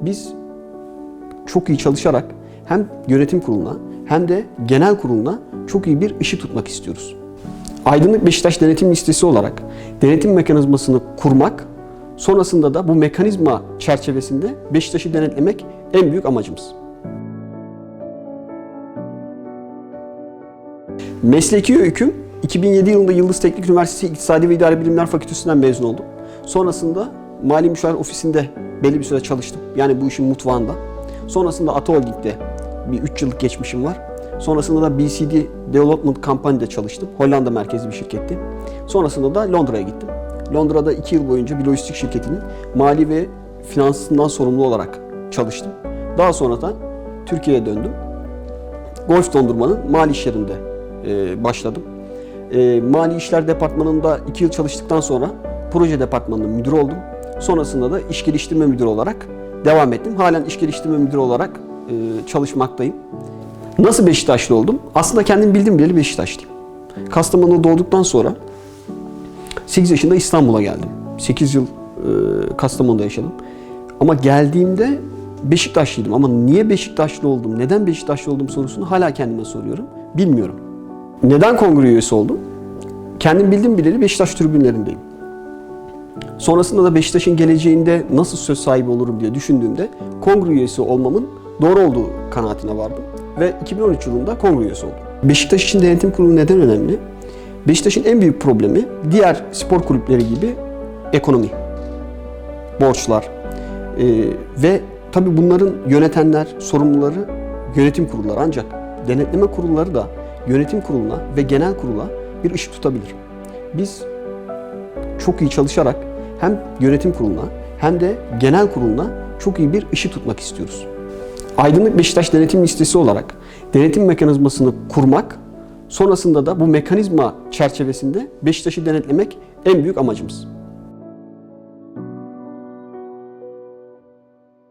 Biz çok iyi çalışarak hem yönetim kuruluna hem de genel kuruluna çok iyi bir ışık tutmak istiyoruz. Aydınlık Beşiktaş Denetim Listesi olarak denetim mekanizmasını kurmak, sonrasında da bu mekanizma çerçevesinde Beşiktaş'ı denetlemek en büyük amacımız. Mesleki öyküm 2007 yılında Yıldız Teknik Üniversitesi İktisadi ve İdari Bilimler Fakültesinden mezun oldum. Sonrasında Mali Müşavir Ofisi'nde belli bir süre çalıştım. Yani bu işin mutfağında. Sonrasında Ata Holding'de bir 3 yıllık geçmişim var. Sonrasında da BCD Development Company'de çalıştım. Hollanda merkezli bir şirketti. Sonrasında da Londra'ya gittim. Londra'da 2 yıl boyunca bir lojistik şirketinin mali ve finansından sorumlu olarak çalıştım. Daha sonra da Türkiye'ye döndüm. Golf Dondurma'nın mali işlerinde e, başladım. E, mali işler departmanında 2 yıl çalıştıktan sonra proje departmanının müdürü oldum. Sonrasında da iş geliştirme müdürü olarak devam ettim. Halen iş geliştirme müdürü olarak e, çalışmaktayım. Nasıl Beşiktaşlı oldum? Aslında kendim bildim bileli Beşiktaşlıyım. Kastamonu'da doğduktan sonra 8 yaşında İstanbul'a geldim. 8 yıl e, Kastamonu'da yaşadım. Ama geldiğimde Beşiktaşlıydım. Ama niye Beşiktaşlı oldum, neden Beşiktaşlı oldum sorusunu hala kendime soruyorum. Bilmiyorum. Neden kongre üyesi oldum? Kendim bildim bileli Beşiktaş tribünlerindeyim. Sonrasında da Beşiktaş'ın geleceğinde nasıl söz sahibi olurum diye düşündüğümde kongre üyesi olmamın doğru olduğu kanaatine vardım. Ve 2013 yılında kongre üyesi oldum. Beşiktaş için denetim kurulu neden önemli? Beşiktaş'ın en büyük problemi diğer spor kulüpleri gibi ekonomi, borçlar ee, ve tabii bunların yönetenler, sorumluları yönetim kurulları ancak denetleme kurulları da yönetim kuruluna ve genel kurula bir ışık tutabilir. Biz çok iyi çalışarak hem yönetim kuruluna hem de genel kuruluna çok iyi bir ışık tutmak istiyoruz. Aydınlık Beşiktaş Denetim Listesi olarak denetim mekanizmasını kurmak, sonrasında da bu mekanizma çerçevesinde Beşiktaş'ı denetlemek en büyük amacımız.